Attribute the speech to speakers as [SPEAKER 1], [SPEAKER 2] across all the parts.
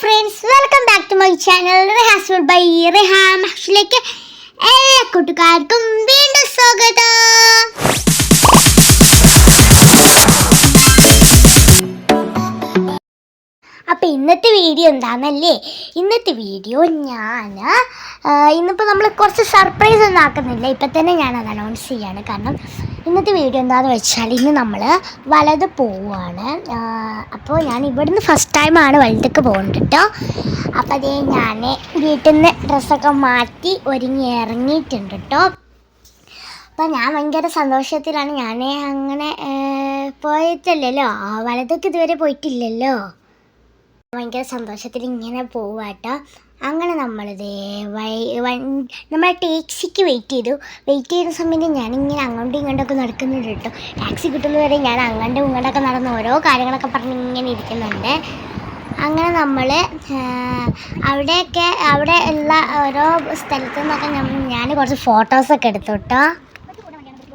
[SPEAKER 1] Friends welcome back to my channel Rihas by Riham ഹഷിലേക്ക് എല്ലാ കൂട്ടുകാർക്കും വീണ്ടും സ്വാഗതം. ഇന്നത്തെ വീഡിയോ എന്താണെന്നല്ലേ ഇന്നത്തെ വീഡിയോ ഞാൻ ഇന്നിപ്പോൾ നമ്മൾ കുറച്ച് സർപ്രൈസ് ഒന്നും ആക്കുന്നില്ല. ഇപ്പം തന്നെ ഞാൻ അത് അനൗൺസ് ചെയ്യാണ്. കാരണം ഇന്നത്തെ വീഡിയോ എന്താണെന്ന് വെച്ചാൽ ഇന്ന് നമ്മൾ വലത് പോവുകയാണ് അപ്പോൾ ഞാൻ ഇവിടുന്ന് ഫസ്റ്റ് ടൈമാണ് വലുതൊക്കെ പോകുന്നത് കേട്ടോ അപ്പോൾ അതേ ഞാൻ വീട്ടിൽ നിന്ന് ഡ്രസ്സൊക്കെ മാറ്റി ഒരുങ്ങി ഇറങ്ങിയിട്ടുണ്ട് കേട്ടോ അപ്പോൾ ഞാൻ ഭയങ്കര സന്തോഷത്തിലാണ്. ഞാൻ അങ്ങനെ പോയിട്ടല്ലല്ലോ. വലതൊക്കെ ഇതുവരെ പോയിട്ടില്ലല്ലോ. ഭയങ്കര സന്തോഷത്തിൽ ഇങ്ങനെ പോവാട്ടോ. അങ്ങനെ നമ്മളിത് നമ്മൾ ടാക്സിക്ക് വെയിറ്റ് ചെയ്തു. വെയിറ്റ് ചെയ്യുന്ന സമയത്ത് ഞാനിങ്ങനെ അങ്ങോട്ടും ഇങ്ങോട്ടൊക്കെ നടക്കുന്നുണ്ട് കേട്ടോ. ടാക്സി കിട്ടുന്നത് വരെ ഞാൻ അങ്ങോട്ടും ഇങ്ങോട്ടൊക്കെ നടന്ന് ഓരോ കാര്യങ്ങളൊക്കെ പറഞ്ഞ് ഇങ്ങനെ ഇരിക്കുന്നുണ്ട്. അങ്ങനെ നമ്മൾ അവിടെയൊക്കെ അവിടെ ഉള്ള ഓരോ സ്ഥലത്തു നിന്നൊക്കെ ഞാൻ കുറച്ച് ഫോട്ടോസൊക്കെ എടുത്തു കേട്ടോ.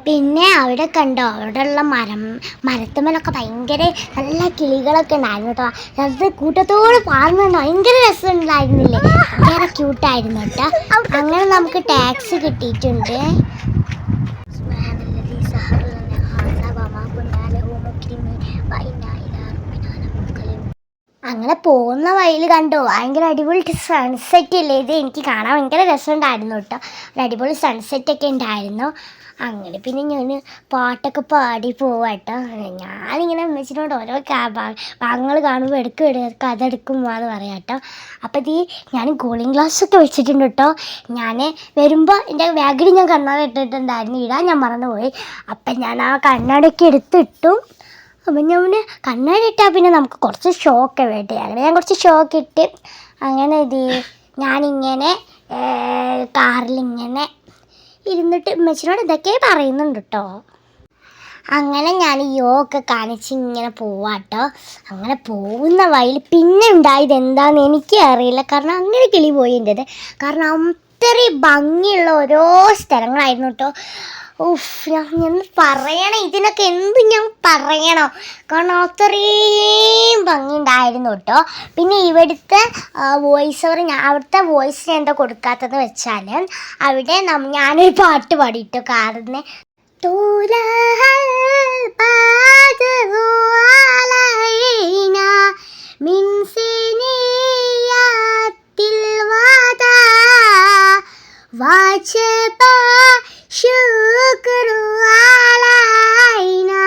[SPEAKER 1] പിന്നെ അവിടെ കണ്ടോ അവിടെ ഉള്ള മരം മരത്തുമ്മലൊക്കെ ഭയങ്കര നല്ല കിളികളൊക്കെ ഉണ്ടായിരുന്നു കേട്ടോ. അത് കൂട്ടത്തോട് പാർന്നു ഭയങ്കര രസമുണ്ടായിരുന്നില്ലേ? ഭയങ്കര ക്യൂട്ടായിരുന്നു കേട്ടോ. അങ്ങനെ നമുക്ക് ടാക്സ് കിട്ടിയിട്ടുണ്ട്. അങ്ങനെ പോകുന്ന വഴിയിൽ കണ്ടോ ഭയങ്കര അടിപൊളി സൺസെറ്റ് ഇല്ലേ ഇത്. എനിക്ക് കാണാൻ ഭയങ്കര രസമുണ്ടായിരുന്നു കേട്ടോ. ഒരു അടിപൊളി സൺസെറ്റ് ഒക്കെ ഉണ്ടായിരുന്നു. അങ്ങനെ പിന്നെ ഞാൻ പാട്ടൊക്കെ പാടി പോവാട്ടോ. ഞാനിങ്ങനെ അമ്മച്ചിനോട് ഓരോ ഭാഗങ്ങൾ കാണുമ്പോൾ എടുക്കും എടുക്കും അതെടുക്കും എന്ന് പറയാം കേട്ടോ അപ്പോൾ ഈ ഞാൻ കൂളിംഗ് ഗ്ലാസ് ഒക്കെ വെച്ചിട്ടുണ്ട് കേട്ടോ ഞാൻ വരുമ്പോൾ എന്റെ ബാഗിൽ ഞാൻ കണ്ണാടി ഇട്ടിട്ടുണ്ടായിരുന്നു. ഇടാൻ ഞാൻ മറന്നുപോയി. അപ്പം ഞാൻ ആ കണ്ണാടിയൊക്കെ എടുത്തിട്ടു. അപ്പം ഞാൻ പിന്നെ കണ്ണാടി ഇട്ടാൽ പിന്നെ നമുക്ക് കുറച്ച് ഷോക്ക് വേണ്ടേ അങ്ങനെ ഞാൻ കുറച്ച് ഷോക്ക് ഇട്ട്. അങ്ങനെ ഇത് ഞാനിങ്ങനെ കാറിലിങ്ങനെ ഇരുന്നിട്ട് ഉമ്മച്ചിനോട് ഇതൊക്കെ പറയുന്നുണ്ട് കേട്ടോ അങ്ങനെ ഞാൻ ഈ യോഗ കാണിച്ച് ഇങ്ങനെ പോവാട്ടോ. അങ്ങനെ പോകുന്ന വഴിയിൽ പിന്നെ ഉണ്ടായത് എന്താണെന്ന് എനിക്ക് അറിയില്ല. കാരണം അങ്ങനെ കിളി പോയി കാരണം അത്രയും ഭംഗിയുള്ള ഓരോ സ്ഥലങ്ങളായിരുന്നു കേട്ടോ ഉഫ് ഞാൻ ഞാൻ പറയണം ഇതിനൊക്കെ എന്ത് ഞാൻ പറയണോ കാരണം അത്രയും ഭംഗി ഉണ്ടായിരുന്നു കേട്ടോ പിന്നെ ഇവിടുത്തെ വോയിസ് ഓവർ ഞാൻ അവിടുത്തെ വോയിസ് എന്താ കൊടുക്കാത്തതെന്ന് വെച്ചാൽ അവിടെ നം- ഞാനൊരു പാട്ട് പാടിയിട്ടു കാറിന് من سنيات الوداع وجب شكر علينا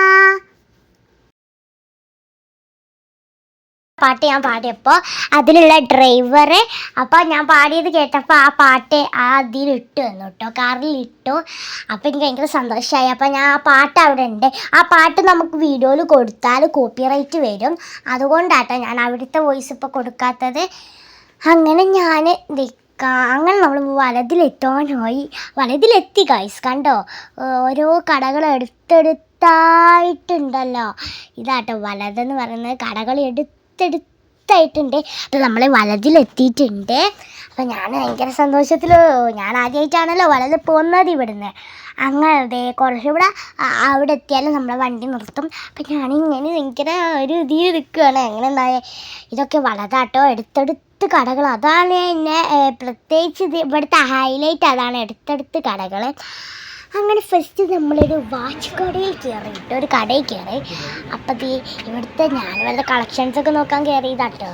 [SPEAKER 1] പാട്ട് ഞാൻ പാടിയപ്പോൾ അതിലുള്ള ഡ്രൈവറെ അപ്പോൾ ഞാൻ പാടിയത് കേട്ടപ്പോൾ ആ പാട്ട് ആ അതിലിട്ടു തന്നു കേട്ടോ കാറിൽ ഇട്ടു അപ്പോൾ എനിക്ക് ഭയങ്കര സന്തോഷമായി അപ്പോൾ ഞാൻ ആ പാട്ട് അവിടെ ഉണ്ട് ആ പാട്ട് നമുക്ക് വീഡിയോയിൽ കൊടുത്താൽ കോപ്പിറൈറ്റ് വരും അതുകൊണ്ടാട്ടോ ഞാൻ അവിടുത്തെ വോയിസ് ഇപ്പോൾ കൊടുക്കാത്തത് അങ്ങനെ ഞാൻ അങ്ങനെ നമ്മൾ വലതിലെത്താനായി. വലതിലെത്തി ഗൈസ് കണ്ടോ? ഓരോ കടകൾ എടുത്തെടുത്തായിട്ടുണ്ടല്ലോ. ഇതാട്ടോ വലതെന്ന് പറയുന്നത്. കടകൾ എടുത്തെടുത്തായിട്ടുണ്ട്. അപ്പോൾ നമ്മൾ വലതിലെത്തിയിട്ടുണ്ട്. അപ്പോൾ ഞാൻ ഭയങ്കര സന്തോഷത്തിൽ ഞാൻ ആദ്യമായിട്ടാണല്ലോ വലത് പോകുന്നത് ഇവിടുന്ന്. അങ്ങനെ കുറച്ചുകൂടെ അവിടെ എത്തിയാലും നമ്മളെ വണ്ടി നിർത്തും. അപ്പം ഞാനിങ്ങനെ ഭയങ്കര ഒരു ഇതിൽ നിൽക്കുകയാണ് എങ്ങനെ എന്തായാലും ഇതൊക്കെ വളരാട്ടോ എടുത്തെടുത്ത് കടകൾ. അതാണ് എന്നെ പ്രത്യേകിച്ച് ഇത് ഇവിടുത്തെ ഹൈലൈറ്റ് അതാണ് എടുത്തെടുത്ത് കടകൾ. അങ്ങനെ ഫസ്റ്റ് നമ്മളൊരു വാച്ച് കടയിൽ കയറി ഒരു കടയിൽ കയറി അപ്പം ഇവിടുത്തെ ഞാൻ ഇവിടുത്തെ കളക്ഷൻസൊക്കെ നോക്കാൻ കയറിയതാട്ടോ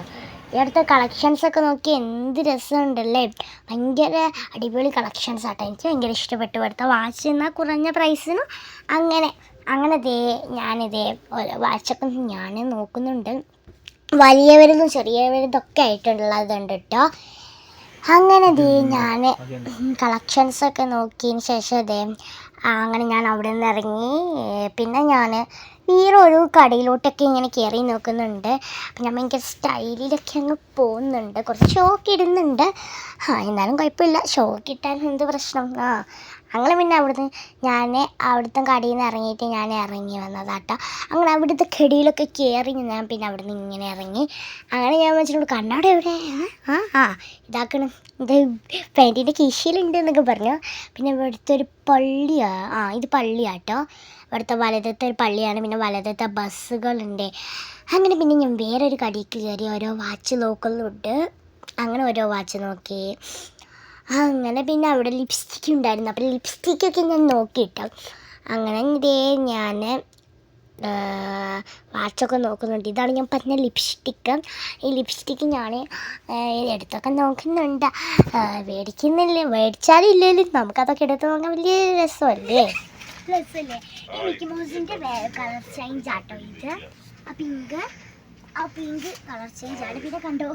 [SPEAKER 1] ഇവിടുത്തെ കളക്ഷൻസൊക്കെ നോക്കി എന്ത് രസമുണ്ടല്ലേ? ഭയങ്കര അടിപൊളി കളക്ഷൻസ് ആട്ടോ. എനിക്ക് ഭയങ്കര ഇഷ്ടപ്പെട്ടു. ഇവിടുത്തെ വാച്ച് എന്നാൽ കുറഞ്ഞ പ്രൈസിന് അങ്ങനെ. അങ്ങനെ ദേ ഞാനിതേ വാച്ചൊക്കെ ഞാൻ നോക്കുന്നുണ്ട്. വലിയവരതും ചെറിയവരതൊക്കെ ആയിട്ടുള്ളതുണ്ട് കേട്ടോ അങ്ങനെ ദേ ഞാൻ കളക്ഷൻസൊക്കെ നോക്കിയതിന് ശേഷം ദേ അങ്ങനെ ഞാൻ അവിടെ നിന്ന് ഇറങ്ങി. പിന്നെ ഞാൻ വേറെ ഒരു കടയിലോട്ടൊക്കെ ഇങ്ങനെ കയറി നോക്കുന്നുണ്ട്. അപ്പം ഞാൻ ഭയങ്കര സ്റ്റൈലിലൊക്കെ അങ്ങ് പോകുന്നുണ്ട്. കുറച്ച് ഷോക്ക് ഇടുന്നുണ്ട്. ആ എന്നാലും കുഴപ്പമില്ല. ഷോക്ക് ഇട്ടാൽ എന്ത് പ്രശ്നം? ആ അങ്ങനെ പിന്നെ അവിടുന്ന് ഞാൻ അവിടുത്തെ കടയിൽ നിന്ന് ഇറങ്ങിയിട്ട് ഞാൻ ഇറങ്ങി വന്നതാട്ടോ. അങ്ങനെ അവിടുത്തെ കെടിയിലൊക്കെ കയറി ഞാൻ പിന്നെ അവിടുന്ന് ഇങ്ങനെ ഇറങ്ങി. അങ്ങനെ ഞാൻ വെച്ചിട്ടുണ്ട് കണ്ണാട എവിടെ? ആ ആ ഇതാക്കണം. ഇത് പാന്റിന്റെ കീശയിലുണ്ട് എന്നൊക്കെ പറഞ്ഞു. പിന്നെ ഇവിടുത്തെ ഒരു പള്ളിയാണ് ആ ഇത് പള്ളിയാട്ടോ. ഇവിടുത്തെ വലതത്തെ ഒരു പള്ളിയാണ് പിന്നെ വലതത്തെ ബസ്സുകളുണ്ട്. അങ്ങനെ പിന്നെ ഞാൻ വേറൊരു കടിക്ക് കയറി ഓരോ വാച്ച് നോക്കുന്നുണ്ട്. അങ്ങനെ ഓരോ വാച്ച് നോക്കി. അങ്ങനെ പിന്നെ അവിടെ ലിപ്സ്റ്റിക് ഉണ്ടായിരുന്നു. അപ്പോൾ ലിപ്സ്റ്റിക്കൊക്കെ ഞാൻ നോക്കിയിട്ടു. അങ്ങനെ ഇതേ ഞാൻ വാച്ചൊക്കെ നോക്കുന്നുണ്ട്. ഇതാണ് ഞാൻ പറഞ്ഞ ലിപ്സ്റ്റിക്ക്. ഈ ലിപ്സ്റ്റിക്ക് ഞാൻ എടുത്തൊക്കെ നോക്കുന്നുണ്ട്. മേടിക്കുന്നില്ലേ. മേടിച്ചാലും ഇല്ലെങ്കിലും നമുക്കതൊക്കെ എടുത്ത് നോക്കാൻ വലിയ രസമല്ലേ? രസമല്ലേ ഈ മിക്കി മൗസിന്റെ കളർ ചേഞ്ച് ആട്ടോ ഇത് ആ പിങ്ക് ആ പിങ്ക് കളർ ചേഞ്ച് ആണ് പിന്നെ കണ്ടോ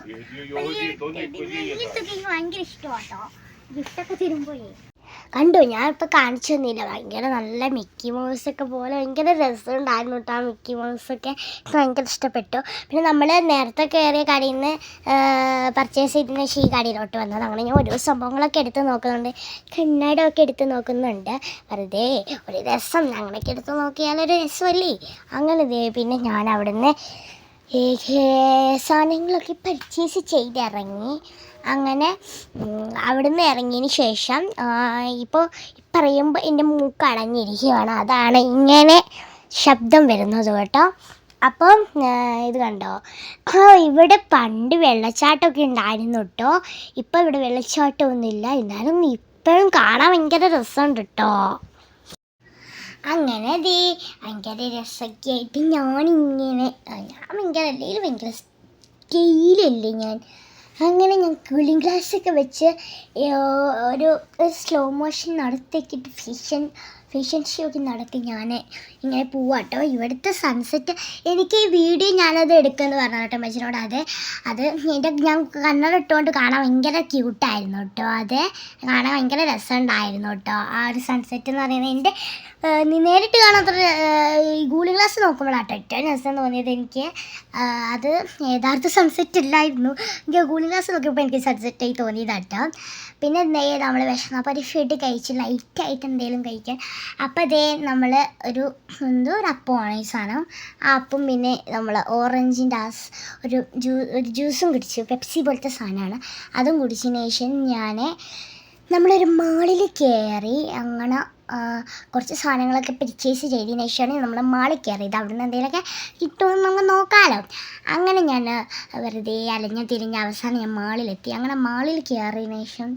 [SPEAKER 1] ഇതൊക്കെ എനിക്ക് ഭയങ്കര ഇഷ്ടമാട്ടോ ഗിഫ്റ്റൊക്കെ തരുമ്പോഴേ കണ്ടു ഞാൻ ഇപ്പം കാണിച്ചു തന്നില്ല. ഭയങ്കര നല്ല മിക്കി ഒക്കെ പോലെ ഭയങ്കര രസമുണ്ടായിരുന്നു കേട്ടോ ആ മിക്കി മൗസ് ഒക്കെ എനിക്ക് ഭയങ്കര ഇഷ്ടപ്പെട്ടു. പിന്നെ നമ്മൾ നേരത്തെ കയറിയ കടയിൽ നിന്ന് പർച്ചേസ് ചെയ്തിരുന്ന ഈ കടയിലോട്ട് വന്നത്. അങ്ങനെ ഞാൻ ഓരോ സംഭവങ്ങളൊക്കെ എടുത്ത് നോക്കുന്നുണ്ട്. കണ്ണടമൊക്കെ എടുത്ത് നോക്കുന്നുണ്ട്. വെറുതെ ഒരു രസം. അങ്ങനെയൊക്കെ എടുത്ത് നോക്കിയാലൊരു രസമല്ലേ? അങ്ങനെ ദേ പിന്നെ ഞാൻ അവിടുന്ന് സാധനങ്ങളൊക്കെ പർച്ചേസ് ചെയ്തിറങ്ങി. അങ്ങനെ അവിടുന്ന് ഇറങ്ങിയതിന് ശേഷം ഇപ്പോൾ പറയുമ്പോൾ എന്റെ മൂക്ക് അടഞ്ഞിരിക്കുകയാണ് അതാണ് ഇങ്ങനെ ശബ്ദം വരുന്നത് കേട്ടോ. അപ്പം ഇത് കണ്ടോ? ഇവിടെ പണ്ട് വെള്ളച്ചാട്ടമൊക്കെ ഉണ്ടായിരുന്നു കേട്ടോ. ഇപ്പം ഇവിടെ വെള്ളച്ചാട്ടമൊന്നുമില്ല. എന്നാലും ഇപ്പോഴും കാണാൻ ഭയങ്കര രസമുണ്ട് കേട്ടോ. അങ്ങനെ ദേ ഭയങ്കര രസമൊക്കെ ആയിട്ട് ഞാനിങ്ങനെ ഞാൻ ഭയങ്കര അല്ലെങ്കിൽ ഭയങ്കര സ്റ്റൈലല്ലേ ഞാൻ? അങ്ങനെ ഞാൻ കൂളിംഗ് ഗ്ലാസ് ഒക്കെ വെച്ച് ഒരു സ്ലോ മോഷൻ നടത്തിക്കിട്ട് ഫിഷൻ ഫേഷ്യൻ ഷോ ഒക്കെ നടത്തി ഞാൻ ഇങ്ങനെ പോവാട്ടോ. ഇവിടുത്തെ സൺസെറ്റ് എനിക്ക് ഈ വീഡിയോ ഞാനത് എടുക്കുമെന്ന് പറഞ്ഞു കേട്ടോ മച്ചിനോട് അത് അത് എന്റെ ഞാൻ കണ്ണട ഇട്ടുകൊണ്ട് കാണാൻ ഭയങ്കര ക്യൂട്ടായിരുന്നു കേട്ടോ അത് കാണാൻ ഭയങ്കര രസമുണ്ടായിരുന്നു കേട്ടോ ആ ഒരു സൺസെറ്റ് എന്ന് പറയുന്നത് എന്റെ നീ നേരിട്ട് കാണാത്ത ഈ ഗൂളി ഗ്ലാസ് നോക്കുമ്പോഴാണ് ഏറ്റവും രസം തോന്നിയത് എനിക്ക്. അത് യഥാർത്ഥ സൺസെറ്റ് ഇല്ലായിരുന്നു. എനിക്ക് ഗൂളി ഗ്ലാസ് നോക്കിയപ്പോൾ എനിക്ക് സൺസെറ്റായി തോന്നിയതാട്ടോ പിന്നെ എന്തായി നമ്മൾ വിഷമ ഫുഡ് കഴിച്ച് ലൈറ്റായിട്ട് എന്തെങ്കിലും കഴിക്കാൻ. അപ്പോൾ അതേ നമ്മൾ ഒരു എന്തോ ഒരു അപ്പമാണ് ഈ സാധനം. ആ അപ്പം പിന്നെ നമ്മൾ ഓറഞ്ചിന്റെ ആ ഒരു ജ്യൂ ഒരു ജ്യൂസും കുടിച്ചു പെപ്സി പോലത്തെ സാധനമാണ്. അതും കുടിച്ചതിന് ശേഷം ഞാൻ നമ്മളൊരു മാളിൽ കയറി അങ്ങനെ കുറച്ച് സാധനങ്ങളൊക്കെ പർച്ചേസ് ചെയ്തതിന് ശേഷമാണ് നമ്മൾ മാളിൽ കയറിയത്. അവിടെ നിന്ന് എന്തെങ്കിലുമൊക്കെ കിട്ടുമെന്ന് നമുക്ക് നോക്കാമല്ലോ അങ്ങനെ ഞാൻ വെറുതെ അലഞ്ഞ് തിരിഞ്ഞ് അവസാനം ഞാൻ മാളിലെത്തി അങ്ങനെ മാളിൽ കയറിയതിന് ശേഷം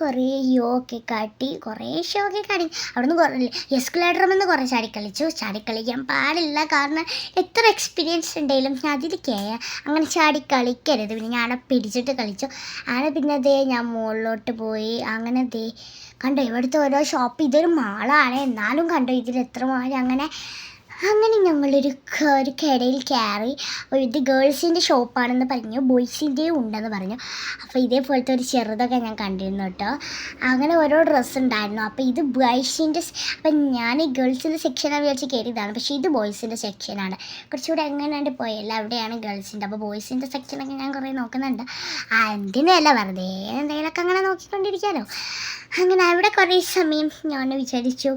[SPEAKER 1] കുറേ യോ ഒക്കെ കാട്ടി കുറേ ഷോ ഒക്കെ കാട്ടി. അവിടുന്ന് കുറേ എസ്കുലേറ്ററിൽ നിന്ന് കുറേ ചാടിക്കളിച്ചു. ചാടിക്കളിക്കാൻ പാടില്ല കാരണം എത്ര എക്സ്പീരിയൻസ് ഉണ്ടെങ്കിലും ഞാൻ അതിൽ കയറാം അങ്ങനെ ചാടി കളിക്കരുത്. പിന്നെ ഞാൻ പിടിച്ചിട്ട് കളിച്ചു. ആടെ പിന്നെ അതേ ഞാൻ മുകളിലോട്ട് പോയി. അങ്ങനെ അതേ കണ്ടോ ഇവിടുത്തെ ഓരോ ഷോപ്പ് ഇതൊരു മാളാണ് എന്നാലും കണ്ടോ ഇതിൽ എത്ര മാൾ അങ്ങനെ അങ്ങനെ ഞങ്ങളൊരു ഒരു കടയിൽ കയറി ഇത് ഗേൾസിന്റെ ഷോപ്പാണെന്ന് പറഞ്ഞു ബോയ്സിന്റെയും ഉണ്ടെന്ന് പറഞ്ഞു. അപ്പോൾ ഇതേപോലത്തെ ഒരു ചെറുതൊക്കെ ഞാൻ കണ്ടിരുന്നു കേട്ടോ. അങ്ങനെ ഓരോ ഡ്രസ്സ് ഉണ്ടായിരുന്നു. അപ്പോൾ ഇത് ബോയ്സിന്റെ അപ്പം ഞാൻ ഈ ഗേൾസിന്റെ സെക്ഷനാണ് വിചാരിച്ച് കയറിയതാണ്. പക്ഷേ ഇത് ബോയ്സിന്റെ സെക്ഷനാണ്. കുറച്ചുകൂടെ എങ്ങനെയാണ്ട് പോയല്ല അവിടെയാണ് ഗേൾസിന്റെ. അപ്പോൾ ബോയ്സിന്റെ സെക്ഷനൊക്കെ ഞാൻ കുറേ നോക്കുന്നുണ്ട്. എന്തിനല്ല വെറുതെ എന്തെങ്കിലുമൊക്കെ അങ്ങനെ നോക്കിക്കൊണ്ടിരിക്കാമല്ലോ അങ്ങനെ അവിടെ കുറേ സമയം ഞാൻ വിചാരിച്ചു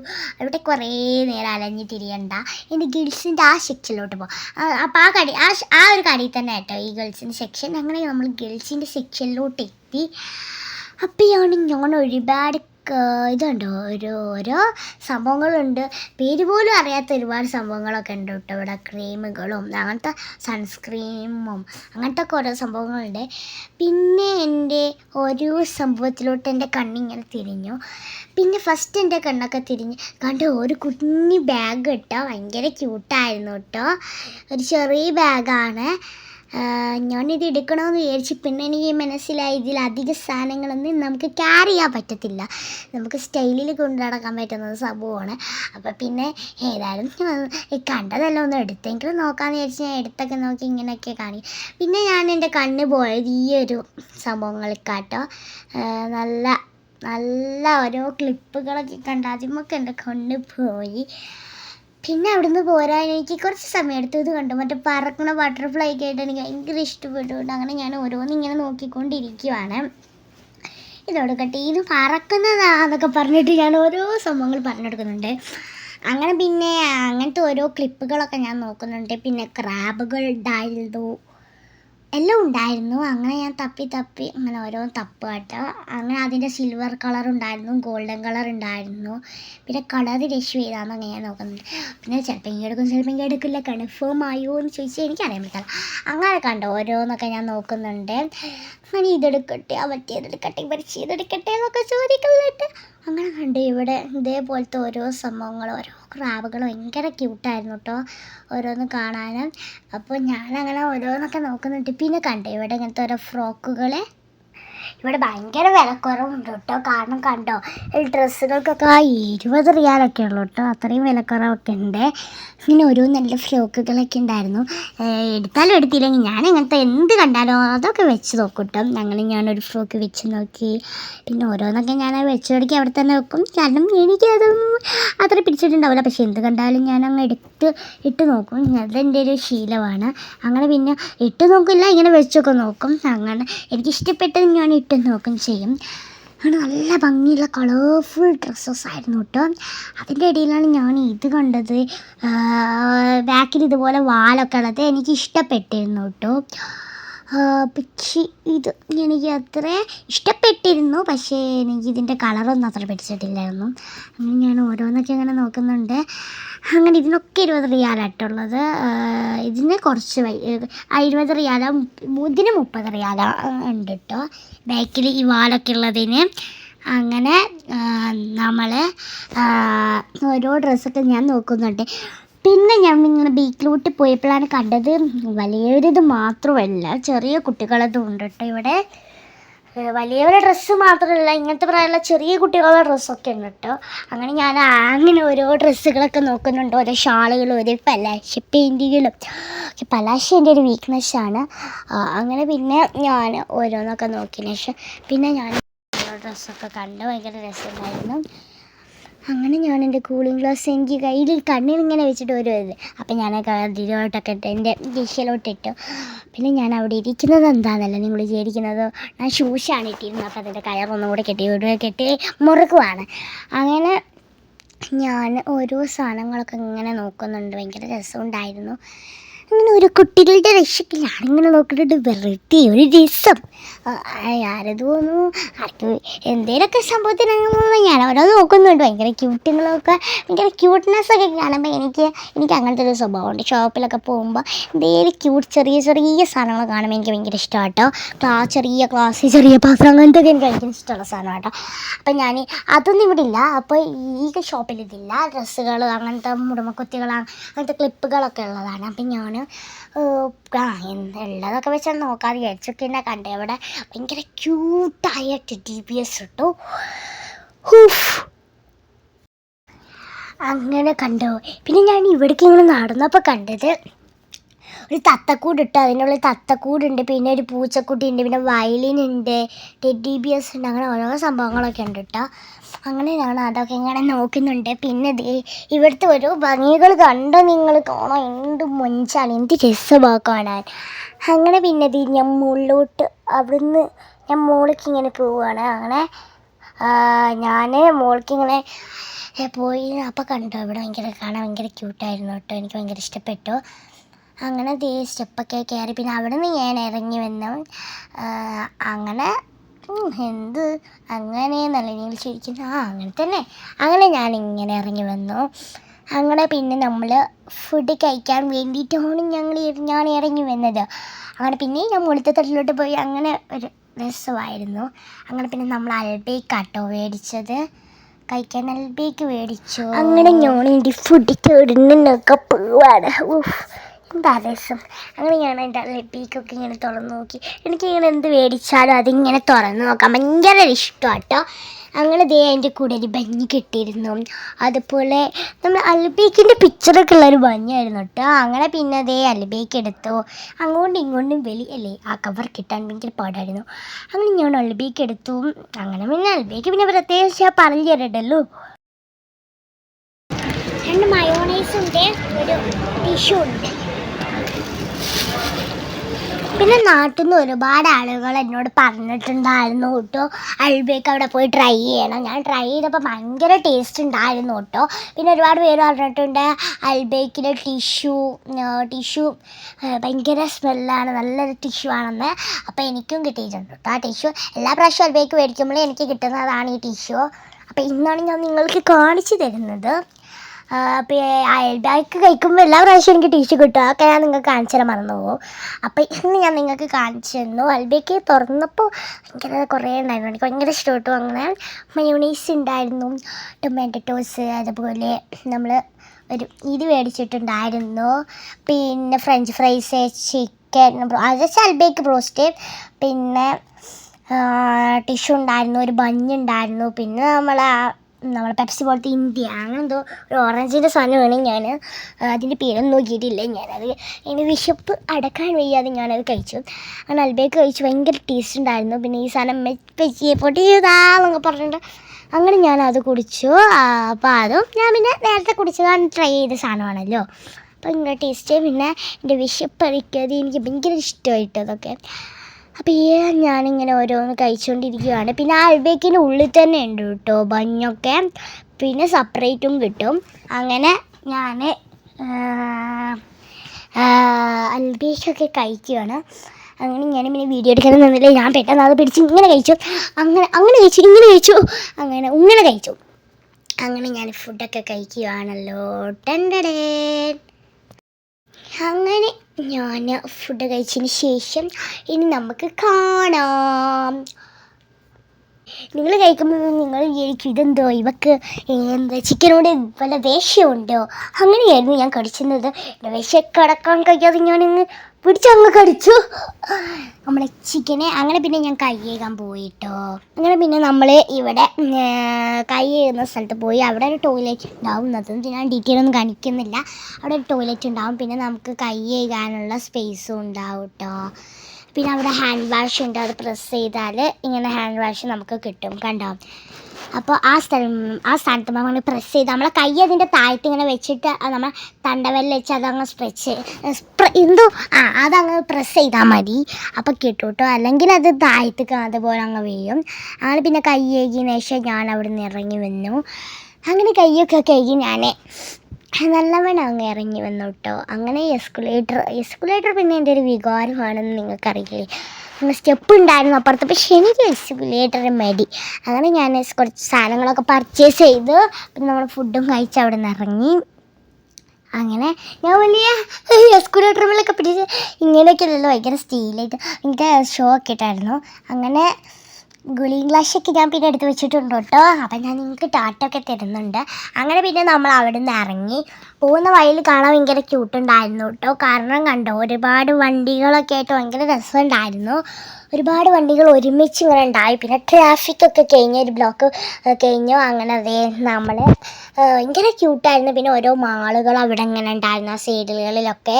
[SPEAKER 1] അവിടെ കുറേ നേരം അലഞ്ഞു തിരിയണ്ട ഇനി ഗേൾസിന്റെ ആ സെക്ഷനിലോട്ട് പോകാം അപ്പോൾ ആ കടി ആ ആ ഒരു കടയിൽ തന്നെ കേട്ടോ ഈ ഗേൾസിന്റെ സെക്ഷൻ. അങ്ങനെ നമ്മൾ ഗേൾസിന്റെ സെക്ഷനിലോട്ട് എത്തി അപ്പോൾ ഞാൻ ഒരുപാട് ക- ഇതുണ്ടോ? ഒരു ഓരോ സംഭവങ്ങളുണ്ട്. പേര് പോലും അറിയാത്ത ഒരുപാട് സംഭവങ്ങളൊക്കെ ഉണ്ട് കേട്ടോ. ഇവിടെ ക്രീമുകളും അങ്ങനത്തെ സൺസ്ക്രീമും അങ്ങനത്തെ ഒക്കെ ഓരോ സംഭവങ്ങളുണ്ട്. പിന്നെ എന്റെ ഓരോ സംഭവത്തിലോട്ട് എന്റെ കണ്ണിങ്ങനെ തിരിഞ്ഞു. പിന്നെ ഫസ്റ്റ് എന്റെ കണ്ണൊക്കെ തിരിഞ്ഞ് കണ്ട് ഒരു കുഞ്ഞി ബാഗ് കേട്ടോ ഭയങ്കര ക്യൂട്ടായിരുന്നു കേട്ടോ. ഒരു ചെറിയ ബാഗാണ് ഞാനിത് എടുക്കണമെന്ന് വിചാരിച്ചു പിന്നെ എനിക്ക് മനസ്സിലായി ഇതിൽ അധിക സാധനങ്ങളൊന്നും നമുക്ക് ക്യാരി ചെയ്യാൻ പറ്റത്തില്ല. നമുക്ക് സ്റ്റൈലിൽ കൊണ്ടു നടക്കാൻ പറ്റുന്ന സംഭവമാണ്. അപ്പോൾ പിന്നെ ഏതായാലും കണ്ടതെല്ലാം ഒന്ന് എടുത്തെങ്കിലും നോക്കാമെന്ന് വിചാരിച്ച് ഞാൻ എടുത്തൊക്കെ നോക്കി ഇങ്ങനെയൊക്കെ കാണിക്കും. പിന്നെ ഞാൻ എന്റെ കണ്ണ് പോയത് ഈ ഒരു സംഭവങ്ങൾക്കാട്ടോ. നല്ല നല്ല ഓരോ ക്ലിപ്പുകളൊക്കെ കണ്ട് ആദ്യമൊക്കെ എന്റെ കണ്ണ് പോയി. പിന്നെ അവിടുന്ന് പോരാൻ എനിക്ക് കുറച്ച് സമയം എടുത്തു. ഇത് കണ്ടു. മറ്റേ പറക്കണ ബട്ടർഫ്ലൈ ഒക്കെ ആയിട്ട് എനിക്ക് ഭയങ്കര ഇഷ്ടപ്പെട്ടുകൊണ്ട് അങ്ങനെ ഞാൻ ഓരോന്ന് ഇങ്ങനെ നോക്കിക്കൊണ്ടിരിക്കുവാണ് ഇതൊടുക്കട്ടെ ഇത് പറക്കുന്നതാന്നൊക്കെ പറഞ്ഞിട്ട് ഞാൻ ഓരോ സംഭവങ്ങൾ പറഞ്ഞെടുക്കുന്നുണ്ട് അങ്ങനെ പിന്നെ അങ്ങനത്തെ ഓരോ ക്ലിപ്പുകളൊക്കെ ഞാൻ നോക്കുന്നുണ്ട്. പിന്നെ ക്രാബുകൾ ഉണ്ടായിരുന്നു എല്ലാം ഉണ്ടായിരുന്നു. അങ്ങനെ ഞാൻ തപ്പി തപ്പി അങ്ങനെ ഓരോ തപ്പ് അങ്ങനെ അതിന്റെ സിൽവർ കളർ ഉണ്ടായിരുന്നു ഗോൾഡൻ കളർ ഉണ്ടായിരുന്നു. പിന്നെ കളർ രക്ഷ ചെയ്താന്ന് അങ്ങനെ ഞാൻ നോക്കുന്നത്. പിന്നെ ചിലപ്പോൾ എടുക്കും ചിലപ്പോൾ എടുക്കില്ല. കൺഫേം ആയോ എന്ന് ചോദിച്ചാൽ എനിക്കറിയാൻ പറ്റില്ല അങ്ങനെ കണ്ടോ ഓരോന്നൊക്കെ ഞാൻ നോക്കുന്നുണ്ട്. അങ്ങനെ ഇതെടുക്കട്ടെ ആ മറ്റേതെടുക്കട്ടെ മരിച്ച് ഇതെടുക്കട്ടെ എന്നൊക്കെ ചോദിക്കുന്നുണ്ട് അങ്ങനെ കണ്ട്. ഇവിടെ ഇതേപോലത്തെ ഓരോ സംഭവങ്ങൾ ഓരോ ക്രാബുകൾ ഭയങ്കര ക്യൂട്ടായിരുന്നു കേട്ടോ ഓരോന്ന് കാണാനും. അപ്പോൾ ഞാനങ്ങനെ ഓരോന്നൊക്കെ നോക്കുന്നുണ്ട്. പിന്നെ കണ്ടു ഇവിടെ ഇങ്ങനത്തെ ഓരോ ഫ്രോക്കുകൾ ഇവിടെ ഭയങ്കര വിലക്കുറവുണ്ട് കേട്ടോ. കാരണം കണ്ടോ ഈ ഡ്രസ്സുകൾക്കൊക്കെ ആ ഇരുപത് റിയാലൊക്കെ ഉള്ളൂ കേട്ടോ. അത്രയും വിലക്കുറവൊക്കെ ഉണ്ട്. ഇങ്ങനെ ഓരോ നല്ല ഫ്രോക്കുകളൊക്കെ ഉണ്ടായിരുന്നു. എടുത്താലും എടുത്തില്ലെങ്കിൽ ഞാൻ അങ്ങനത്തെ എന്ത് കണ്ടാലോ അതൊക്കെ വെച്ച് നോക്കും കേട്ടോ. ഞങ്ങൾ ഞാനൊരു ഫ്രോക്ക് വെച്ച് നോക്കി. പിന്നെ ഓരോന്നൊക്കെ ഞാൻ വെച്ച് തുടക്കി അവിടെ തന്നെ വെക്കും. കാരണം എനിക്കതൊന്നും അത്ര പിടിച്ചിട്ടുണ്ടാവില്ല. പക്ഷെ എന്ത് കണ്ടാലും ഞാൻ അങ്ങ് എടുത്ത് ഇട്ട് നോക്കും. അതെന്റെ ഒരു ശീലമാണ്. അങ്ങനെ പിന്നെ ഇട്ട് നോക്കില്ല ഇങ്ങനെ വെച്ചൊക്കെ നോക്കും. അങ്ങനെ എനിക്കിഷ്ടപ്പെട്ടത് ഞാൻ ഇട്ട് നോക്കും ചെയ്യും. നല്ല ഭംഗിയുള്ള കളർഫുൾ ഡ്രസ്സസ് ആയിരുന്നു കേട്ടോ. അതിന്റെ ഇടയിലാണ് ഞാൻ ഇത് കണ്ടത്. ബാക്കിൽ ഇതുപോലെ വാലൊക്കെ ഉള്ളത് എനിക്ക് ഇഷ്ടപ്പെട്ടിരുന്നു കേട്ടോ. പക്ഷേ ഇത് എനിക്ക് അത്ര ഇഷ്ടപ്പെട്ടിരുന്നു. പക്ഷേ എനിക്ക് ഇതിന്റെ കളറൊന്നും അത്ര പിടിച്ചിട്ടില്ലായിരുന്നു. അങ്ങനെ ഞാൻ ഓരോന്നൊക്കെ അങ്ങനെ നോക്കുന്നുണ്ട്. അങ്ങനെ ഇതിനൊക്കെ ഇരുപത് റിയാലായിട്ടുള്ളത്. ഇതിന് കുറച്ച് ഇരുപത് റിയാല ഇതിന് മുപ്പത് റിയാല ഉണ്ട് കേട്ടോ ബാക്കിൽ ഈ വാലൊക്കെ ഉള്ളതിന് അങ്ങനെ നമ്മൾ ഓരോ ഡ്രസ്സൊക്കെ ഞാൻ നോക്കുന്നുണ്ട്. പിന്നെ ഞാൻ ഇങ്ങനെ ബീച്ചിലോട്ട് പോയപ്പോഴാണ് കണ്ടത് വലിയൊരിത് മാത്രമല്ല ചെറിയ കുട്ടികളതും ഉണ്ട് കേട്ടോ ഇവിടെ. വലിയവരുടെ ഡ്രസ്സ് മാത്രമല്ല ഇങ്ങനത്തെ പ്രായമുള്ള ചെറിയ കുട്ടികളുടെ ഡ്രസ്സൊക്കെ ഉണ്ട് കേട്ടോ അങ്ങനെ ഞാൻ അങ്ങനെ ഓരോ ഡ്രസ്സുകളൊക്കെ നോക്കുന്നുണ്ട് ഓരോ ഷാളുകളും ഓരോ പലാശ ഒക്കെ പലാശ എന്റെ ഒരു വീക്ക്നെസ്സാണ് അങ്ങനെ പിന്നെ ഞാൻ ഓരോന്നൊക്കെ നോക്കിയതിന് ശേഷം പിന്നെ ഞാൻ ഡ്രസ്സൊക്കെ കണ്ട് ഭയങ്കര രസമുണ്ടായിരുന്നു. അങ്ങനെ ഞാൻ എന്റെ കൂളിംഗ് ഗ്ലാസ് എനിക്ക് കയ്യിൽ കണ്ണിൽ ഇങ്ങനെ വെച്ചിട്ട് വരുമായിരുന്നു അപ്പം ഞാൻ കതിരോട്ടൊക്കെ ഇട്ട് എന്റെ ദിശയിലോട്ട് ഇട്ടു പിന്നെ ഞാൻ അവിടെ ഇരിക്കുന്നത് എന്താണെന്നല്ല നിങ്ങൾ വിചാരിക്കുന്നത്? ഞാൻ ഷൂഷാണ് ഇട്ടിരുന്നത്. അപ്പം അതിന്റെ കയറൊന്നും കൂടെ കെട്ടി ഇവിടെ കെട്ടി മുറുക്കുവാണ്. അങ്ങനെ ഞാൻ ഓരോ സാധനങ്ങളൊക്കെ ഇങ്ങനെ നോക്കുന്നുണ്ട്. ഭയങ്കര രസമുണ്ടായിരുന്നു. അങ്ങനെ ഒരു കുട്ടികളുടെ രക്ഷയ്ക്ക് ഇങ്ങനെ നോക്കിയിട്ട് വെറുതെ ഒരു രസം. ആരത് തോന്നുന്നു ആർക്ക് എന്തേലൊക്കെ സംഭവത്തിന് ഞാൻ ഓരോ നോക്കുന്നുണ്ട്. ഭയങ്കര ക്യൂട്ടുകളൊക്കെ ഭയങ്കര ക്യൂട്ട്നെസ് ഒക്കെ കാണുമ്പോൾ എനിക്ക് എനിക്ക് അങ്ങനത്തെ ഒരു സ്വഭാവമുണ്ട്. ഷോപ്പിലൊക്കെ പോകുമ്പോൾ എന്തേലും ക്യൂട്ട് ചെറിയ ചെറിയ സാധനങ്ങൾ കാണുമ്പോൾ എനിക്ക് ഭയങ്കര ഇഷ്ടമാണ് കേട്ടോ ക്ലാസ് ചെറിയ ക്ലാസ് ചെറിയ പാത്രം അങ്ങനത്തെ ഒക്കെ എനിക്ക് ഭയങ്കര ഇഷ്ടമുള്ള സാധനമാണ് കേട്ടോ അപ്പം ഞാൻ അതൊന്നും ഇവിടെ ഇല്ല. അപ്പോൾ ഈ ഷോപ്പിൽ ഇതില്ല. ഡ്രസ്സുകൾ അങ്ങനത്തെ മുടമക്കുത്തികൾ അങ്ങനത്തെ ക്ലിപ്പുകളൊക്കെ ഉള്ളതാണ്. അപ്പം ഞാൻ ആ ഉള്ളതൊക്കെ വെച്ചാൽ നോക്കാതെ വിചാരിച്ചൊക്കെ എന്നെ കണ്ടേ അവിടെ ഭയങ്കര ക്യൂട്ടായ ടി ബി എസ് ഇട്ടു. അങ്ങനെ കണ്ടു. പിന്നെ ഞാൻ ഇവിടേക്ക് ഇങ്ങനെ നടന്നപ്പോൾ കണ്ടത് ഒരു തത്തക്കൂട് ഇട്ട് അതിനുള്ളിൽ തത്തക്കൂടുണ്ട്. പിന്നെ ഒരു പൂച്ചക്കുട്ടി ഉണ്ട് പിന്നെ വയലിൻ ഉണ്ട് ടെഡി ബി എസ് ഉണ്ട്. അങ്ങനെ ഓരോ സംഭവങ്ങളൊക്കെ ഉണ്ട് കേട്ടോ അങ്ങനെ ഞാൻ അതൊക്കെ ഇങ്ങനെ നോക്കുന്നുണ്ട്. പിന്നെ ദേ ഇവിടുത്തെ ഓരോ ഭംഗികൾ കണ്ടോ നിങ്ങൾ? കാണാൻ എന്ത് മൊഞ്ചാണ് എന്ത് രസമാണ് കാണാൻ. അങ്ങനെ പിന്നെ ദേ ഞാൻ മുകളിലോട്ട് അവിടുന്ന് ഞാൻ മോളിക്ക് ഇങ്ങനെ പോവുകയാണ് അങ്ങനെ ഞാൻ മുകളിലേക്ക് ഇങ്ങനെ പോയി. അപ്പോൾ കണ്ടു ഇവിടെ ഭയങ്കര കാണാൻ ഭയങ്കര ക്യൂട്ടായിരുന്നു കേട്ടോ. എനിക്ക് ഭയങ്കര ഇഷ്ടപ്പെട്ടു. അങ്ങനെ ദേ സ്റ്റെപ്പൊക്കെ കയറി. പിന്നെ അവിടെ നിന്ന് ഞാൻ ഇറങ്ങി വന്നു. അങ്ങനെ ഉം, അങ്ങനെ നല്ല നിങ്ങൾ ശരിക്കും ആ അങ്ങനെ തന്നെ. അങ്ങനെ ഞാൻ ഇങ്ങനെ ഇറങ്ങി വന്നു. അങ്ങനെ പിന്നെ നമ്മൾ ഫുഡ് കഴിക്കാൻ വേണ്ടിയിട്ടാണ് ഞങ്ങൾ ഞാൻ ഇറങ്ങി വന്നത്. അങ്ങനെ പിന്നെ ഞാൻ മുളത്തെ തട്ടിലോട്ട് പോയി അങ്ങനെ ഒരു രസമായിരുന്നു. അങ്ങനെ പിന്നെ നമ്മൾ അൽബേക്കാട്ടോ മേടിച്ചത് കഴിക്കാൻ അൽബേക്ക് മേടിച്ചു അങ്ങനെ ഞാൻ ഫുഡ് കേടുന്നൊക്കെ പോവാണ്. രസം? അങ്ങനെ ഞാൻ എന്റെ ലിപ്പിക്കൊക്കെ ഇങ്ങനെ തുറന്ന് നോക്കി. എനിക്ക് ഇങ്ങനെ എന്ത് മേടിച്ചാലും അതിങ്ങനെ തുറന്ന് നോക്കാൻ ഭയങ്കര ഇഷ്ടമാണ് കേട്ടോ അങ്ങനെ ദേ അതിന്റെ കൂടെ ഒരു ഭംഗി കിട്ടിയിരുന്നു. അതുപോലെ നമ്മൾ അൽബേക്കിന്റെ പിക്ചറൊക്കെ ഉള്ളൊരു ഭംഗിയായിരുന്നു കേട്ടോ. അങ്ങനെ പിന്നെ ദേ അൽബേക്ക് എടുത്തു. അങ്ങോട്ടും ഇങ്ങോട്ടും വെളി അല്ലേ ആ കവർ കിട്ടാൻ ഭയങ്കര പാടായിരുന്നു. അങ്ങനെ ഞാൻ അൽബേക്ക് എടുത്തു. അങ്ങനെ പിന്നെ അൽബേക്ക് പിന്നെ പ്രത്യേകിച്ച് പറഞ്ഞു തരണ്ടല്ലോ. രണ്ട് മയോണൈസിന്റെ ഒരു ടിഷ്യൂ ഉണ്ട്. പിന്നെ നാട്ടിൽ നിന്ന് ഒരുപാട് ആളുകൾ എന്നോട് പറഞ്ഞിട്ടുണ്ടായിരുന്നു കേട്ടോ. അൽബേക്ക് അവിടെ പോയി ട്രൈ ചെയ്യണം. ഞാൻ ട്രൈ ചെയ്തപ്പോൾ ഭയങ്കര ടേസ്റ്റ് ഉണ്ടായിരുന്നു കേട്ടോ. പിന്നെ ഒരുപാട് പേര് പറഞ്ഞിട്ടുണ്ട് അൽബേക്കിലെ ടിഷ്യൂ ടിഷ്യൂ ഭയങ്കര സ്മെല്ലാണ് നല്ലൊരു ടിഷ്യൂ ആണെന്ന്. അപ്പോൾ എനിക്കും കിട്ടിയിട്ടുണ്ട് കേട്ടോ ആ ടിഷ്യൂ എല്ലാ പ്രാവശ്യവും അൽബേക്ക് മേടിക്കുമ്പോഴും എനിക്ക് കിട്ടുന്നതാണ് ഈ ടിഷ്യൂ അപ്പോൾ ഇന്നാണ് ഞാൻ നിങ്ങൾക്ക് കാണിച്ചു തരുന്നത്. അപ്പോൾ കഴിക്കുമ്പോൾ എല്ലാ പ്രാവശ്യവും എനിക്ക് ടീച്ചർ കിട്ടും. അതൊക്കെ ഞാൻ നിങ്ങൾക്ക് കാണിച്ചു തരാൻ മറന്നു പോകും. അപ്പോൾ ഇന്ന് ഞാൻ നിങ്ങൾക്ക് കാണിച്ചു തന്നു. അൽബേക്ക് തുറന്നപ്പോൾ ഭയങ്കര കുറേ ഉണ്ടായിരുന്നു. എനിക്ക് ഭയങ്കര ഇഷ്ടപ്പെട്ടു. അങ്ങനെ മയോണീസ് ഉണ്ടായിരുന്നു. ടൊമാറ്റോ ടോസ് അതുപോലെ നമ്മൾ ഒരു ഇത് മേടിച്ചിട്ടുണ്ടായിരുന്നു. പിന്നെ ഫ്രഞ്ച് ഫ്രൈസ് ചിക്കൻ അത് അൽബേക്ക് ബ്രോസ്റ്റ്. പിന്നെ ടിഷ്യൂ ഉണ്ടായിരുന്നു. ഒരു ബഞ്ഞുണ്ടായിരുന്നു പിന്നെ നമ്മൾ നമ്മളെ പെപ്സി പോലത്തെ ഇന്ത്യ അങ്ങനെ എന്തോ ഒരു ഓറഞ്ചിന്റെ സാധനമാണ് ഞാൻ അതിന്റെ പേരൊന്നും നോക്കിയിട്ടില്ല ഞാനത് എന്റെ വിശപ്പ് അടക്കാൻ വയ്യാതെ ഞാനത് കഴിച്ചു. അങ്ങനെ അൽബേക്ക് കഴിച്ചു ഭയങ്കര ടേസ്റ്റ് ഉണ്ടായിരുന്നു. പിന്നെ ഈ സാധനം മെച്ചിയെ പൊട്ടി ചെയ്താന്നൊക്കെ പറഞ്ഞിട്ട് അങ്ങനെ ഞാനത് കുടിച്ചു. അപ്പോൾ അതും ഞാൻ പിന്നെ നേരത്തെ കുടിച്ചതാണ് ട്രൈ ചെയ്ത സാധനമാണല്ലോ. ഭയങ്കര ടേസ്റ്റ് പിന്നെ എന്റെ അടിക്കാതെ എനിക്ക് ഭയങ്കര ഇഷ്ടമായിട്ട് അതൊക്കെ അപ്പോൾ ഈ ഞാനിങ്ങനെ ഓരോന്ന് കഴിച്ചുകൊണ്ടിരിക്കുകയാണ് പിന്നെ അൽബേക്കിന്റെ ഉള്ളിൽ തന്നെ ഉണ്ട് കേട്ടോ ബഞ്ഞൊക്കെ. പിന്നെ സെപ്പറേറ്റും കിട്ടും. അങ്ങനെ ഞാൻ അൽബേക്കൊക്കെ കഴിക്കുകയാണ് അങ്ങനെ ഞാൻ പിന്നെ വീഡിയോ എടുക്കാൻ നിന്നില്ല. ഞാൻ പെട്ടെന്ന് അത് പിടിച്ച് ഇങ്ങനെ കഴിച്ചു. അങ്ങനെ അങ്ങനെ കഴിച്ചു ഇങ്ങനെ കഴിച്ചു. അങ്ങനെ ഇങ്ങനെ കഴിച്ചു. അങ്ങനെ ഞാൻ ഫുഡൊക്കെ കഴിക്കുകയാണല്ലോ ടെൻഡടേ അങ്ങനെ ഞാൻ ഫുഡ് കഴിച്ചതിന് ശേഷം ഇനി നമുക്ക് കാണാം. നിങ്ങൾ കഴിക്കുമ്പോൾ നിങ്ങൾ വിചാരിക്കും ഇതെന്തോ ഇവക്ക് എന്താ ചിക്കനോട് വല്ല ദേഷ്യമുണ്ടോ അങ്ങനെയായിരുന്നു ഞാൻ കടിച്ചിരുന്നത് വിശക്കടക്കാൻ കഴിയാതെ ഞാനിങ്ങ് പിടിച്ചങ്ങ് കടിച്ചു. നമ്മളെ ചിക്കനെ അങ്ങനെ പിന്നെ ഞാൻ കൈ കഴുകാൻ പോയിട്ടോ. അങ്ങനെ പിന്നെ നമ്മൾ ഇവിടെ കൈ കഴുകുന്ന സ്ഥലത്ത് പോയി. അവിടെ ഒരു ടോയ്ലറ്റ് ഉണ്ടാവും. അതും ഞാൻ ഡീറ്റെയിൽ ഒന്നും കാണിക്കുന്നില്ല. അവിടെ ഒരു ടോയ്ലറ്റ് ഉണ്ടാവും. പിന്നെ നമുക്ക് കൈ കഴുകാനുള്ള സ്പേസും ഉണ്ടാവും കേട്ടോ പിന്നെ അവിടെ ഹാൻഡ് വാഷ് ഉണ്ട്. അത് പ്രസ് ചെയ്താൽ ഇങ്ങനെ ഹാൻഡ് വാഷ് നമുക്ക് കിട്ടും. കണ്ടോ? അപ്പോൾ ആ സ്ഥലം ആ സ്ഥാനത്ത് നമ്മൾ പ്രസ് ചെയ്ത് നമ്മളെ കൈ അതിന്റെ താഴത്ത് ഇങ്ങനെ വെച്ചിട്ട് നമ്മൾ തണ്ടവെല്ല് വെച്ച് അതങ്ങ് സ്ട്രെച്ച് എന്തോ ആ അതങ്ങ് പ്രസ് ചെയ്താൽ മതി. അപ്പോൾ കിട്ടും കേട്ടോ അല്ലെങ്കിൽ അത് താഴത്തേക്ക് അതുപോലെ അങ്ങ് വീഴും. അങ്ങനെ പിന്നെ കൈ കഴുകിയതിന് ശേഷം ഞാൻ അവിടെ നിന്ന് ഇറങ്ങി വന്നു. അങ്ങനെ കൈയൊക്കെ കഴുകി ഞാൻ നല്ലവണ്ണം അങ്ങ് ഇറങ്ങി വന്നു കേട്ടോ അങ്ങനെ എസ്കുലേറ്റർ എസ്കുലേറ്റർ പിന്നെ എന്റെ ഒരു വികാരമാണെന്ന് നിങ്ങൾക്കറിയില്ലേ? അങ്ങനെ സ്റ്റെപ്പ് ഉണ്ടായിരുന്നു അപ്പുറത്ത്. പക്ഷേ എനിക്ക് എസ്കുലേറ്റർ മടി. അങ്ങനെ ഞാൻ കുറച്ച് സാധനങ്ങളൊക്കെ പർച്ചേസ് ചെയ്ത് പിന്നെ നമ്മൾ ഫുഡും കഴിച്ച് അവിടെ നിന്ന് ഇറങ്ങി. അങ്ങനെ ഞാൻ വലിയ എസ്കുലേറ്റർ മേലൊക്കെ പിടിച്ച് ഇങ്ങനെയൊക്കെ അല്ലല്ലോ ഭയങ്കര സ്റ്റീലായിട്ട് ഭയങ്കര ഷോ ഒക്കെ ഇട്ടായിരുന്നു അങ്ങനെ ഗുളിയും ഗ്ലാഷൊക്കെ ഞാൻ പിന്നെ എടുത്ത് വെച്ചിട്ടുണ്ട് കേട്ടോ. അപ്പം ഞാൻ നിങ്ങൾക്ക് ടാറ്റൊക്കെ തരുന്നുണ്ട്. അങ്ങനെ പിന്നെ നമ്മൾ അവിടെ നിന്ന് ഇറങ്ങി. പോകുന്ന വഴിയിൽ കാണാൻ ഭയങ്കര ക്യൂട്ടുണ്ടായിരുന്നു കേട്ടോ. കാരണം കണ്ടോ ഒരുപാട് വണ്ടികളൊക്കെ ആയിട്ട് ഭയങ്കര രസമുണ്ടായിരുന്നു. ഒരുപാട് വണ്ടികൾ ഒരുമിച്ച് ഇങ്ങനെ ഉണ്ടായി. പിന്നെ ട്രാഫിക്കൊക്കെ കഴിഞ്ഞ ഒരു ബ്ലോക്ക് കഴിഞ്ഞു അങ്ങനെ അതേ നമ്മൾ ഭയങ്കര ക്യൂട്ടായിരുന്നു പിന്നെ ഓരോ മാളുകൾ അവിടെ ഇങ്ങനെ ഉണ്ടായിരുന്നു ആ സൈഡുകളിലൊക്കെ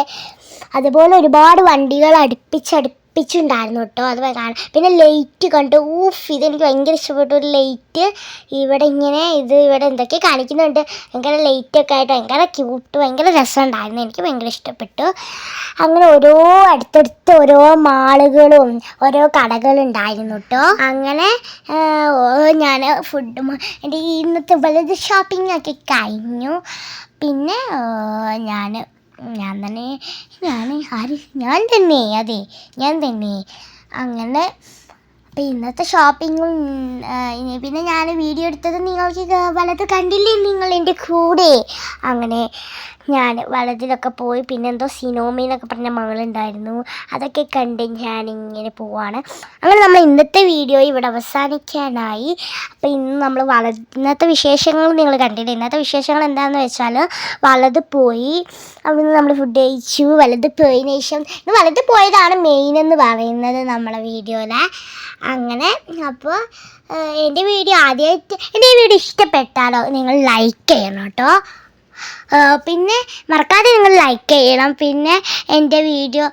[SPEAKER 1] അതുപോലെ ഒരുപാട് വണ്ടികൾ അടുപ്പിച്ചടുപ്പിച്ച് അടുപ്പിച്ചുണ്ടായിരുന്നു കേട്ടോ. അത് കാണാൻ പിന്നെ ലൈറ്റ് കണ്ടു. ഊഫ് ഇതെനിക്ക് ഭയങ്കര ഇഷ്ടപ്പെട്ടു. ഒരു ലൈറ്റ് ഇവിടെ ഇങ്ങനെ ഇത് ഇവിടെ എന്തൊക്കെ കാണിക്കുന്നുണ്ട്. ഭയങ്കര ലൈറ്റൊക്കെ ആയിട്ട് ഭയങ്കര ക്യൂട്ട് ഭയങ്കര രസമുണ്ടായിരുന്നു. എനിക്ക് ഭയങ്കര ഇഷ്ടപ്പെട്ടു. അങ്ങനെ ഓരോ അടുത്തടുത്ത് ഓരോ മാളുകളും ഓരോ കടകളും ഉണ്ടായിരുന്നു കേട്ടോ. അങ്ങനെ ഞാൻ ഫുഡും എന്റെ ഇന്നത്തെ വലുത് ഷോപ്പിംഗ് ഒക്കെ കഴിഞ്ഞു. പിന്നെ ഞാൻ ഞാൻ തന്നെ ഞാൻ ആര് ഞാൻ തന്നെ അതെ ഞാൻ തന്നെ അങ്ങനെ അപ്പം ഇന്നത്തെ ഷോപ്പിങ്ങും പിന്നെ ഞാൻ വീഡിയോ എടുത്തത് നിങ്ങൾക്ക് വലത് കണ്ടില്ലേ നിങ്ങൾ എന്റെ കൂടെ? അങ്ങനെ ഞാൻ വലതിലൊക്കെ പോയി പിന്നെന്തോ എന്തോ എന്നൊക്കെ പറഞ്ഞ മകളുണ്ടായിരുന്നു. അതൊക്കെ കണ്ട് ഞാനിങ്ങനെ പോവാണ്. അങ്ങനെ നമ്മൾ ഇന്നത്തെ വീഡിയോ ഇവിടെ അവസാനിക്കാനായി. അപ്പോൾ ഇന്ന് നമ്മൾ വള ഇന്നത്തെ വിശേഷങ്ങൾ നിങ്ങൾ കണ്ടില്ല? ഇന്നത്തെ വിശേഷങ്ങൾ എന്താണെന്ന് വെച്ചാൽ വലത് പോയി. അവിടുന്ന് നമ്മൾ ഫുഡ് കഴിച്ചു. വലത് പോയതിന് ശേഷം വലത് പോയതാണ് മെയിൻ എന്ന് പറയുന്നത് നമ്മളെ വീഡിയോയിലെ അങ്ങനെ അപ്പോൾ എന്റെ വീഡിയോ ആദ്യമായിട്ട് എന്റെ ഈ വീഡിയോ ഇഷ്ടപ്പെട്ടാലോ നിങ്ങൾ ലൈക്ക് ചെയ്യണം കേട്ടോ. പിന്നെ മറക്കാതെ നിങ്ങൾ ലൈക്ക് ചെയ്യണം. പിന്നെ എന്റെ വീഡിയോ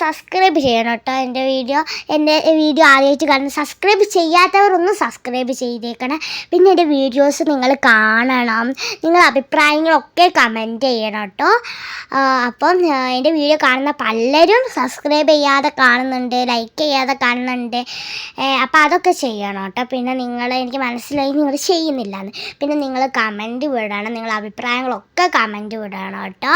[SPEAKER 1] സബ്സ്ക്രൈബ് ചെയ്യണം കേട്ടോ. എന്റെ വീഡിയോ എന്റെ വീഡിയോ ആദ്യമായിട്ട് കാണുന്ന സബ്സ്ക്രൈബ് ചെയ്യാത്തവർ ഒന്ന് സബ്സ്ക്രൈബ് ചെയ്തേക്കണം. പിന്നെ എന്റെ വീഡിയോസ് നിങ്ങൾ കാണണം. നിങ്ങൾ അഭിപ്രായങ്ങളൊക്കെ കമന്റ് ചെയ്യണം കേട്ടോ. അപ്പം എന്റെ വീഡിയോ കാണുന്ന പലരും സബ്സ്ക്രൈബ് ചെയ്യാതെ കാണുന്നുണ്ട് ലൈക്ക് ചെയ്യാതെ കാണുന്നുണ്ട്. അപ്പോൾ അതൊക്കെ ചെയ്യണം കേട്ടോ. പിന്നെ നിങ്ങൾ എനിക്ക് മനസ്സിലായി നിങ്ങൾ ചെയ്യുന്നില്ല പിന്നെ നിങ്ങൾ കമന്റ് വിടണം നിങ്ങൾ അഭിപ്രായങ്ങളൊക്കെ കമന്റ് വിടണം കേട്ടോ.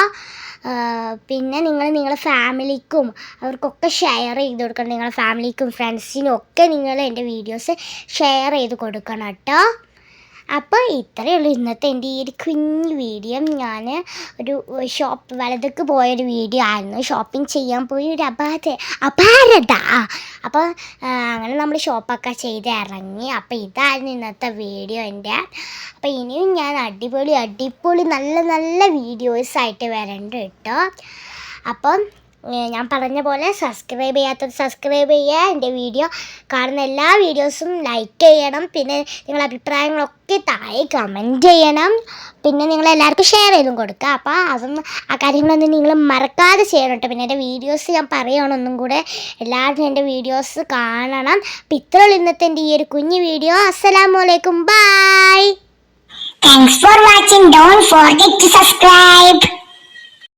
[SPEAKER 1] പിന്നെ നിങ്ങൾ നിങ്ങളുടെ ഫാമിലിക്കും അവർക്കൊക്കെ ഷെയർ ചെയ്ത് കൊടുക്കണം. നിങ്ങളുടെ ഫാമിലിക്കും ഫ്രണ്ട്സിനും ഒക്കെ നിങ്ങൾ എന്റെ വീഡിയോസ് ഷെയർ ചെയ്ത് കൊടുക്കണം കേട്ടോ. അപ്പോൾ ഇത്രയേ ഉള്ളൂ ഇന്നത്തെ എന്റെ ഈ ഒരു കുഞ്ഞു വീഡിയോ. ഞാൻ ഒരു ഷോപ്പ് വലതൊക്കെ പോയൊരു വീഡിയോ ആയിരുന്നു. ഷോപ്പിംഗ് ചെയ്യാൻ പോയി ഒരു അപാര അപാരത. അപ്പോൾ അങ്ങനെ നമ്മൾ ഷോപ്പൊക്കെ ചെയ്ത് ഇറങ്ങി. അപ്പോൾ ഇതായിരുന്നു ഇന്നത്തെ വീഡിയോ എന്റെ. അപ്പോൾ ഇനിയും ഞാൻ അടിപൊളി അടിപൊളി നല്ല നല്ല വീഡിയോസ് ആയിട്ട് വരണ്ട് കേട്ടോ. അപ്പം ഞാൻ പറഞ്ഞ പോലെ സബ്സ്ക്രൈബ് ചെയ്യാത്തത് സബ്സ്ക്രൈബ് ചെയ്യുക. എന്റെ വീഡിയോ കാണുന്ന എല്ലാ വീഡിയോസും ലൈക്ക് ചെയ്യണം. പിന്നെ നിങ്ങളുടെ അഭിപ്രായങ്ങളൊക്കെ താഴെ കമന്റ് ചെയ്യണം. പിന്നെ നിങ്ങൾ എല്ലാവർക്കും ഷെയർ ചെയ്തും കൊടുക്കുക. അപ്പോൾ അതൊന്നും ആ കാര്യങ്ങളൊന്നും നിങ്ങൾ മറക്കാതെ ചെയ്യണം കേട്ടോ. പിന്നെ എന്റെ വീഡിയോസ് ഞാൻ പറയുകയാണ് ഒന്നും കൂടെ. എല്ലാവരും എന്റെ വീഡിയോസ് കാണണം. അപ്പം ഇത്രയുള്ള ഇന്നത്തെ എന്റെ ഈ ഒരു കുഞ്ഞു വീഡിയോ അസ്സലാമലൈക്കും bye
[SPEAKER 2] Thanks for watching. Don't forget to subscribe.